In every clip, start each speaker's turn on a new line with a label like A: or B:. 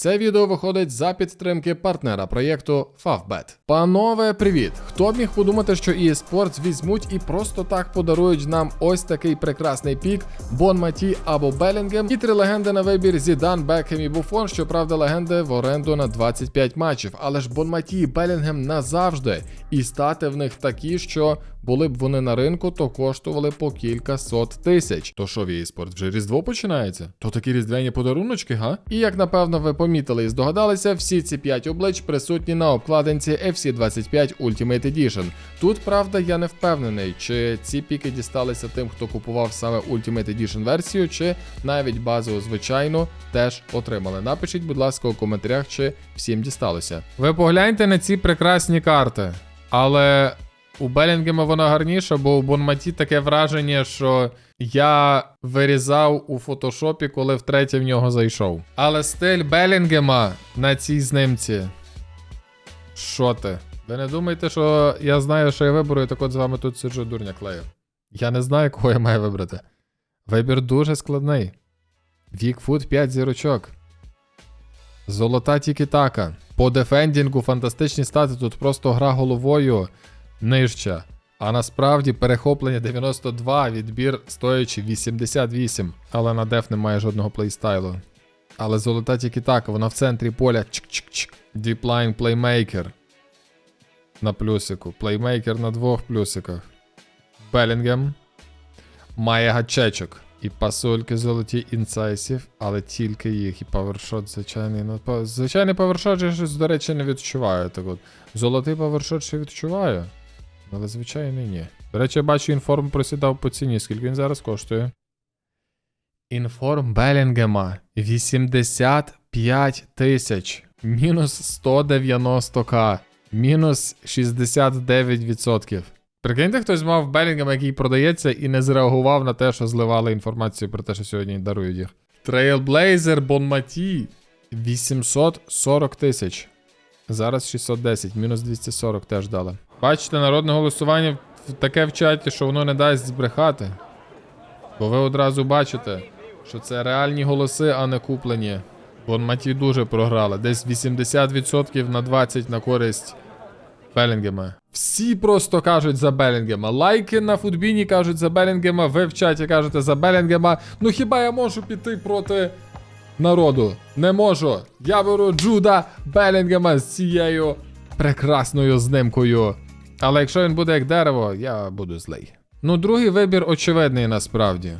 A: Це відео виходить за підтримки партнера проєкту Favbet. Панове, привіт! Хто б міг подумати, що EA Sports візьмуть і просто так подарують нам ось такий прекрасний пік Бон Маті або Белінгем і три легенди на вибір Зідан, Бекхем і Буфон. Щоправда, легенди в оренду на 25 матчів. Але ж Бон Маті і Белінгем назавжди. І стати в них такі, що були б вони на ринку, то коштували по кілька сот тисяч. То що в EA Sports вже Різдво починається? То такі різдвяні подаруночки, га? І як напевно ви помітили і здогадалися, всі ці 5 облич присутні на обкладинці FC25 Ultimate Edition. Тут, правда, я не впевнений, чи ці піки дісталися тим, хто купував саме Ultimate Edition версію, чи навіть базову звичайну теж отримали. Напишіть, будь ласка, у коментарях, чи всім дісталося. Ви погляньте на ці прекрасні карти, але. У Белінгема вона гарніша, бо у Бонматі таке враження, що я вирізав у фотошопі, коли втретє в нього зайшов. Але стиль Белінгема на цій знимці. Що ти? Ви не думайте, що я знаю, що я виберу, і так от з вами тут сиджу дурня клею. Я не знаю, кого я маю вибрати. Вибір дуже складний. Вікфуд 5 зірочок. Золота тікі-така. По дефендінгу фантастичні стати, тут просто гра головою нижча. А насправді перехоплення 92, відбір стоячи 88. Але на деф немає жодного плейстайлу. Але золота тільки так, вона в центрі поля. Чик-чик-чик. Діплайн плеймейкер. На плюсику. Плеймейкер на двох плюсиках. Белінгем. Має гачечок. І пасульки золоті інсайсів, але тільки їх. І павершот звичайний. Ну, звичайний павершот я щось, до речі, не відчуваю. Так от. Золотий павершот ще відчуваю. Але звичайно ні. До речі, я бачу, інформ просідав по ціні. Скільки він зараз коштує? Інформ Белінгема 85 тисяч. Мінус 190к. Мінус 69%. Прикиньте, хтось мав Белінгема, який продається, і не зреагував на те, що зливали інформацію про те, що сьогодні дарують їх. Трейлблейзер Бонматі 840 тисяч. Зараз 610, мінус 240 теж дали. Бачите, народне голосування таке в чаті, що воно не дасть збрехати. Бо ви одразу бачите, що це реальні голоси, а не куплені. Бо Маті дуже програли. Десь 80% на 20 на користь Белінгема. Всі просто кажуть за Белінгема. Лайки на футбіні кажуть за Белінгема, ви в чаті кажете за Белінгема. Ну хіба я можу піти проти народу? Не можу. Я беру Джуда Белінгема з цією прекрасною знимкою. Але якщо він буде як дерево, я буду злий. Ну, другий вибір очевидний насправді.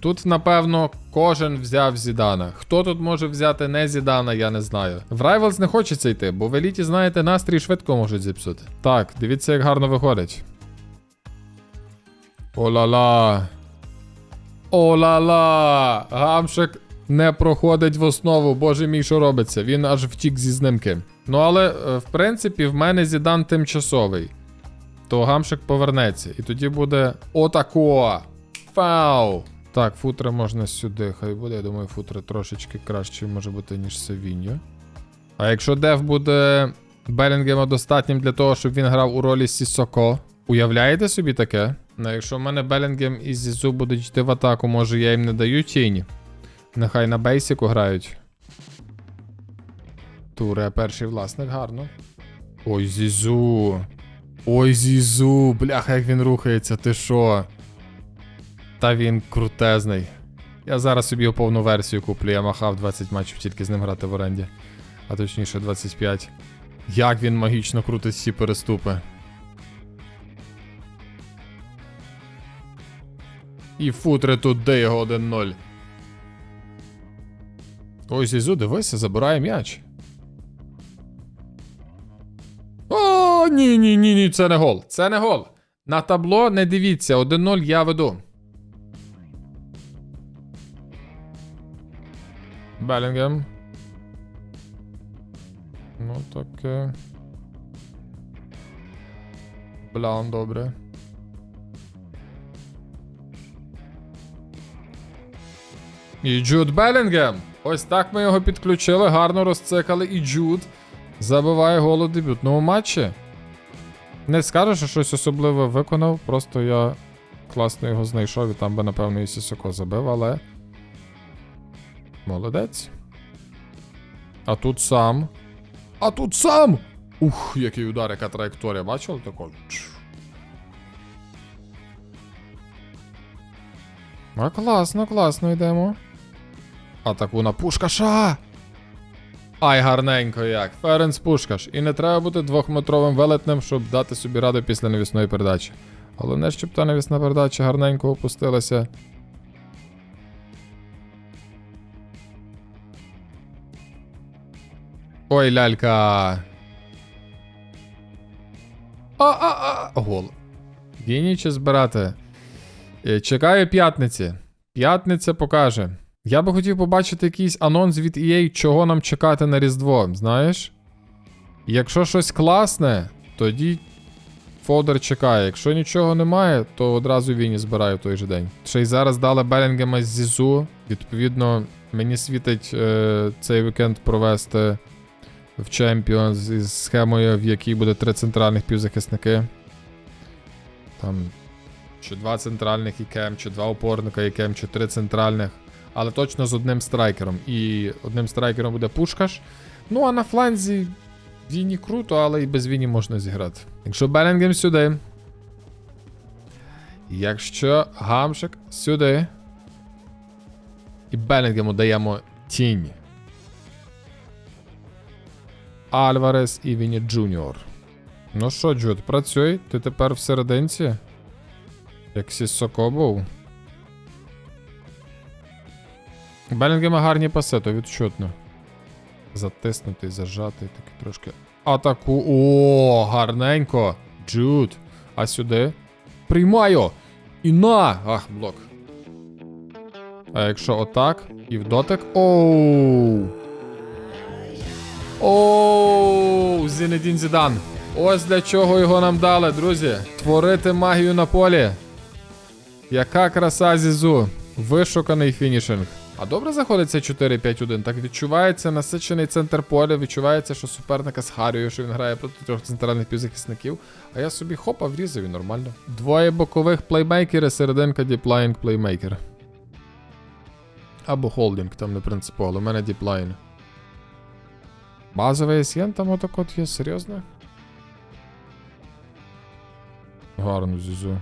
A: Тут, напевно, кожен взяв Зідана. Хто тут може взяти не Зідана, я не знаю. В Rivals не хочеться йти, бо в еліті, знаєте, настрій швидко можуть зіпсути. Так, дивіться, як гарно виходить. О-ла-ла. О-ла-ла. Гамшик не проходить в основу. Боже мій, що робиться? Він аж втік зі знимки. Ну, але, е, в принципі, в мене Зідан тимчасовий. То гамшик повернеться. І тоді буде отако. Фау. Так, футре можна сюди, хай буде. Я думаю, футре трошечки краще може бути, ніж Севіньо. А якщо деф буде Белінгема достатнім для того, щоб він грав у ролі Сісоко, уявляєте собі таке? Ну, якщо в мене Белінгем і Зізу будуть йти в атаку, може я їм не даю тінь. Нехай на бейсіку грають. Туре, перший власник, гарно. Ой, Зізу. Ой, Зізу, бляха, як він рухається, ти що? Та він крутезний. Я зараз собі його повну версію куплю. Я махав 20 матчів тільки з ним грати в оренді. А точніше 25. Як він магічно крутить всі переступи. І футре тут де його 1-0. Ой, Зізу, дивися, забирає м'яч. О, ні, ні, ні, ні, це не гол. Це не гол. На табло не дивіться, 1-0 я веду. Белінгем. Ну, таке. Бляун, добре. І Джуд Белінгем. Ось так ми його підключили, гарно розцикали. І Джуд забиває гол у дебютному матчі. Не скажу, що щось особливе виконав, просто я класно його знайшов і там би, напевно, і Сісоко забив, але. Молодець. А тут сам. А тут сам! Ух, який удар, яка траєкторія. Бачили тако? Чш. А класно, класно йдемо. Атаку на Пушкаша! Ай, гарненько як. Ференс Пушкаш. І не треба бути двохметровим велетнем, щоб дати собі раду після навісної передачі. Головне, щоб та навісна передача гарненько опустилася. Ой, лялька. А-а-а. Гол. Гініче збирати. Е, Чекаю п'ятниці. П'ятниця покаже. Я би хотів побачити якийсь анонс від EA, чого нам чекати на Різдво, знаєш? Якщо щось класне, тоді Фодер чекає. Якщо нічого немає, то одразу Віні збираю в той же день. Ще й зараз дали Белінгема з Зізу. Відповідно, мені світить е, цей вікенд провести в Champions із схемою, в якій буде три центральних півзахисники. Там чи два центральних ікем, чи два опорника ікем, чи три центральних. Але точно з одним страйкером. І одним страйкером буде Пушкаш. Ну а на фланзі Віні круто, але і без Віні можна зіграти. Якщо Белінгем сюди. Якщо гамшик сюди. І Белінгему даємо тінь. Альварес і Віні Джуніор. Ну що, Джуд, працюй, ти тепер в серединці. Як Сіссоко був. Белінгема гарні паси, то відчутно. Затиснутий, зажатий, такий трошки. Атаку. О, гарненько. Джуд. А сюди. Приймаю! І на! Ах, блок. А якщо отак, і в дотик. Оу. Оу, Зінедін Зідан. Ось для чого його нам дали, друзі. Творити магію на полі. Яка краса Зізу. Вишуканий фінішинг. А добре заходиться 4-5-1. Так відчувається насичений центр поля, відчувається, що суперника з Харією, що він грає проти трьох центральних півзахисників. А я собі хопа врізав і нормально. Двоє бокових плеймейкери, серединка діплайн плеймейкер. Або холдинг, там не принципово, у мене діплайн. Базовий SN там отак от є, серйозно? Гарно зізу.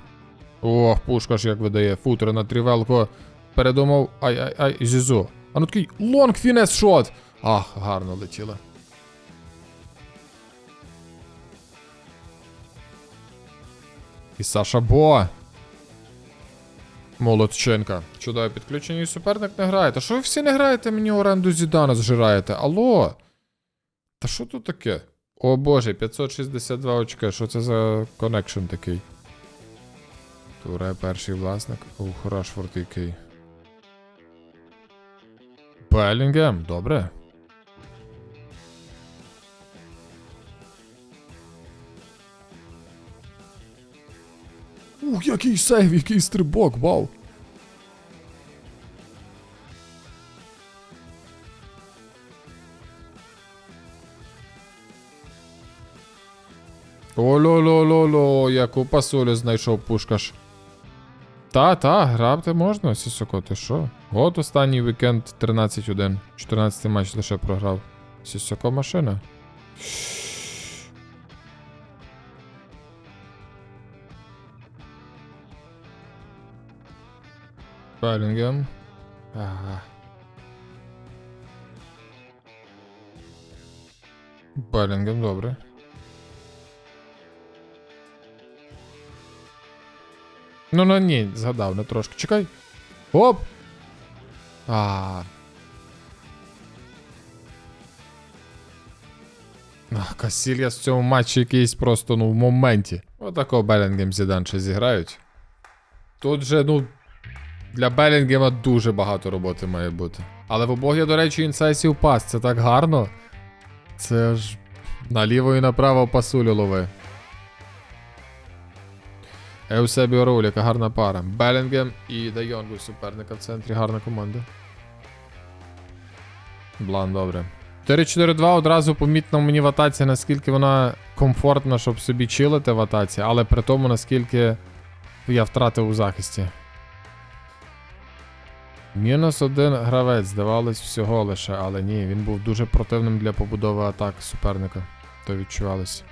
A: Ох, пушка ж як видає. Футер на трівелку. Передумав. Ай-ай-ай, зізу. А ну такий лонг фінес шот. Ах, гарно летіло. І Саша Бо. Молодченка. Чудове підключення і суперник не грає. Та що ви всі не граєте, мені оренду Зідана зжираєте? Алло? Та що тут таке? О боже, 562 очки. Що це за коннекшн такий? Туре перший власник. Ух, Рашфорд який. Белінгем, добре. Ух, який сейв, який стрибок, вау. Оло-ло-ло-ло, яку пасулю знайшов пушкаш. Та, та, грати можна, Сісоко, ти що? От останній вікенд 13-1. 14 матч лише програв. Сісоко машина. Белінгем. Ага. Белінгем, добре. Ну, ну ні, згадав, не трошки. Чекай. Оп! А. Касільяс в цьому матчі якийсь просто, ну, в моменті. Отако Белінгем Зідан ще зіграють. Тут же, ну, для Белінгема дуже багато роботи має бути. Але в обох є, до речі, інсайсів пас. Це так гарно. Це ж наліво і направо пасулю лови. Еусебіо яка гарна пара. Белінгем і Де Йонгу суперника в центрі, гарна команда. Блан, добре. 4-4-2 одразу помітно мені в атаці, наскільки вона комфортна, щоб собі чилити в атаці, але при тому, наскільки я втратив у захисті. Мінус один гравець, здавалось, всього лише, але ні, він був дуже противним для побудови атак суперника. То відчувалося.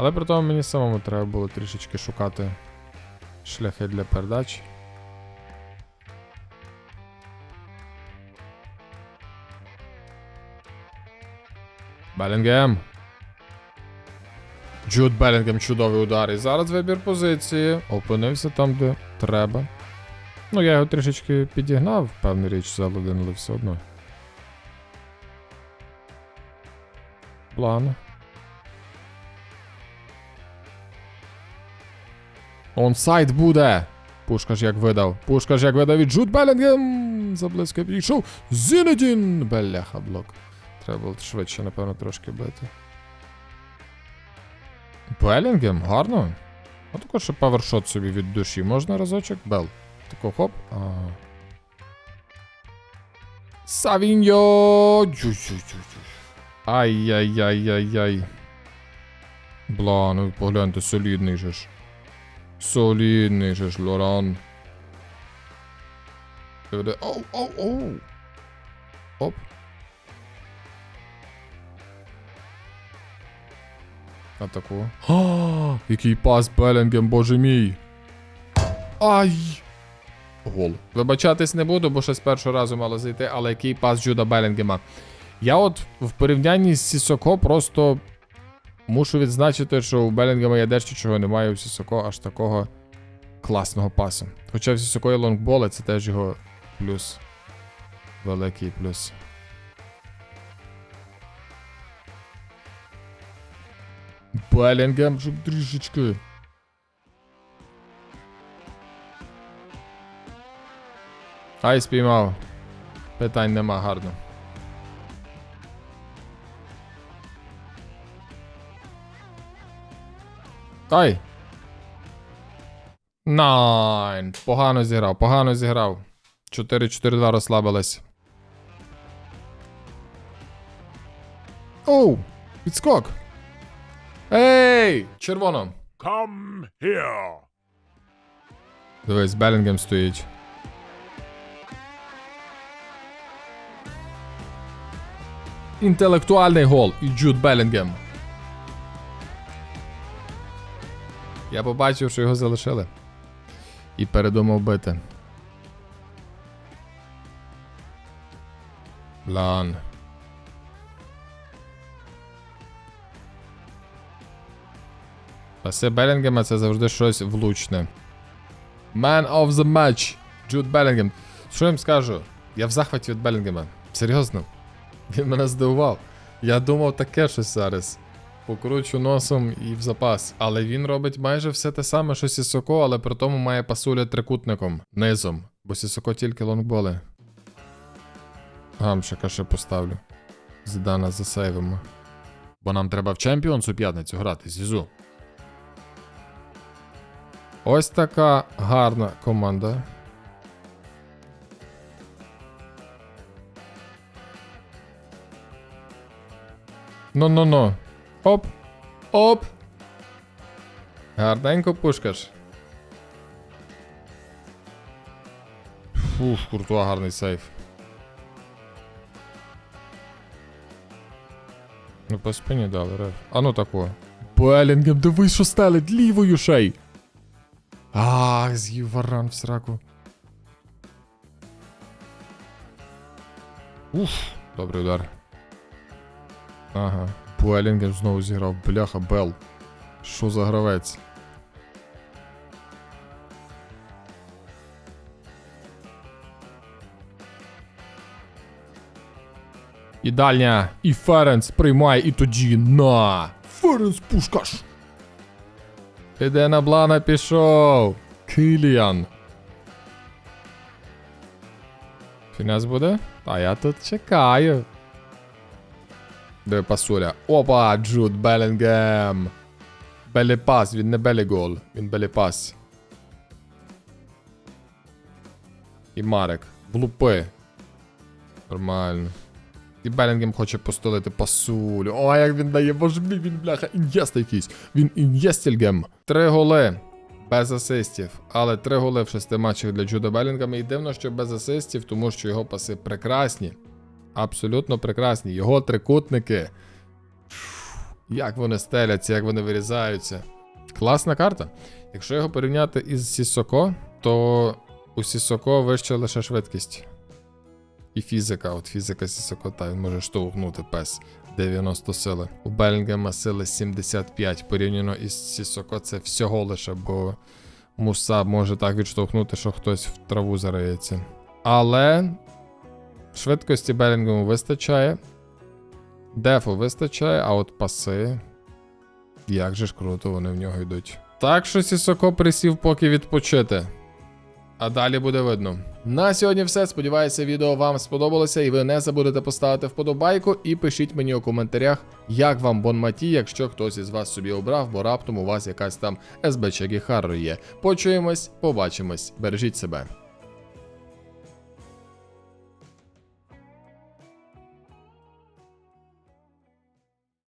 A: Але при тому мені самому треба було трішечки шукати шляхи для передач. Белінгем. Джуд Белінгем чудовий удар. І зараз вибір позиції. Опинився там, де треба. Ну, я його трішечки підігнав, певна річ, за один, але все одно. План. Онсайд буде. Пушка ж як видав. Пушка ж як видав і Джуд Белінгем. Заблизько підійшов. Зінедін. Беляха блок. Треба було швидше, напевно, трошки бити. Белінгем, гарно. А також ще павершот собі від душі. Можна разочок? Бел. Тако хоп. Ага. Савіньо! Ай-яй-яй-яй-яй. Бла, ну погляньте, солідний же ж. Солідний же ж, Лоран. Диви, Оу, оу, оу. Оп. Атаку. А, який пас Белінгем, боже мій. Ай! Гол. Вибачатись не буду, бо ще з першого разу мало зайти, але який пас Джуда Белінгема. Я от в порівнянні з Сісоко просто мушу відзначити, що у Белінгема є дещо, чого немає у Сісоко аж такого класного пасу. Хоча в Сісоко є лонгболи, це теж його плюс. Великий плюс. Белінгем, щоб трішечки. Ай, спіймав. Питань нема гарно. Ай. Найн. Погано зіграв, погано зіграв. 4-4-2 розслабились. Оу! Відскок! Ей! Червоно!
B: Come here.
A: Дивись, Белінгем стоїть. Інтелектуальний гол і Джуд Белінгем. Я побачив, що його залишили. І передумав бити. Лан. Паси Белінгема це завжди щось влучне. Man of the match. Джуд Белінгем. Що їм скажу? Я в захваті від Белінгема. Серйозно. Він мене здивував. Я думав таке щось зараз. Покручу носом і в запас. Але він робить майже все те саме, що Сісоко, але при тому має пасуля трикутником, низом. Бо Сісоко тільки лонгболи. Гамшика ще поставлю. Зідана засейвимо. Бо нам треба в Champions у п'ятницю грати, Зізу. Ось така гарна команда. Ну-ну-ну. Оп. Оп. Гарненько пушкаш. Фух, куртуа гарний сейф. Ну, по спині дали, реф. А ну тако. Белінгем, дивись, що стелить лівою шей. Ах, з'їв варан в сраку. Уф, добрий удар. Ага. Буелінгем знову зіграв. Бляха, Бел. Що за гравець? І дальня. І Ференс приймає, і тоді на. Ференс пушкаш. Іде на блана пішов. Киліан. Фінес буде? А я тут чекаю. Де пасуля. Опа, Джуд Белінгем. Беліпас, він не белігол, він беліпас. І Марек. Влупи. Нормально. І Белінгем хоче постелити пасулю. О, як він дає, боже він бляха, ін'єст якийсь. Він ін'єстільгем. Три голи. без асистів, але три голи в шести матчах для Джуда Белінгами. І дивно, що без асистів, тому що його паси прекрасні. Абсолютно прекрасні. Його трикутники. Як вони стеляться, як вони вирізаються. Класна карта. Якщо його порівняти із Сісоко, то у Сісоко вища лише швидкість. І фізика. От фізика Сісоко, та він може штовхнути пес 90 сили. У Белінгема сили 75 порівняно із Сісоко, це всього лише, бо Муса може так відштовхнути, що хтось в траву зариється. Але швидкості Белінгему вистачає. Дефу вистачає, а от паси. Як же ж круто вони в нього йдуть. Так що Сісоко присів поки відпочити. А далі буде видно. На сьогодні все. Сподіваюся, відео вам сподобалося, і ви не забудете поставити вподобайку і пишіть мені у коментарях, як вам Бонматі, якщо хтось із вас собі обрав, бо раптом у вас якась там СБЧ Гіхарро є. Почуємось, побачимось, бережіть себе.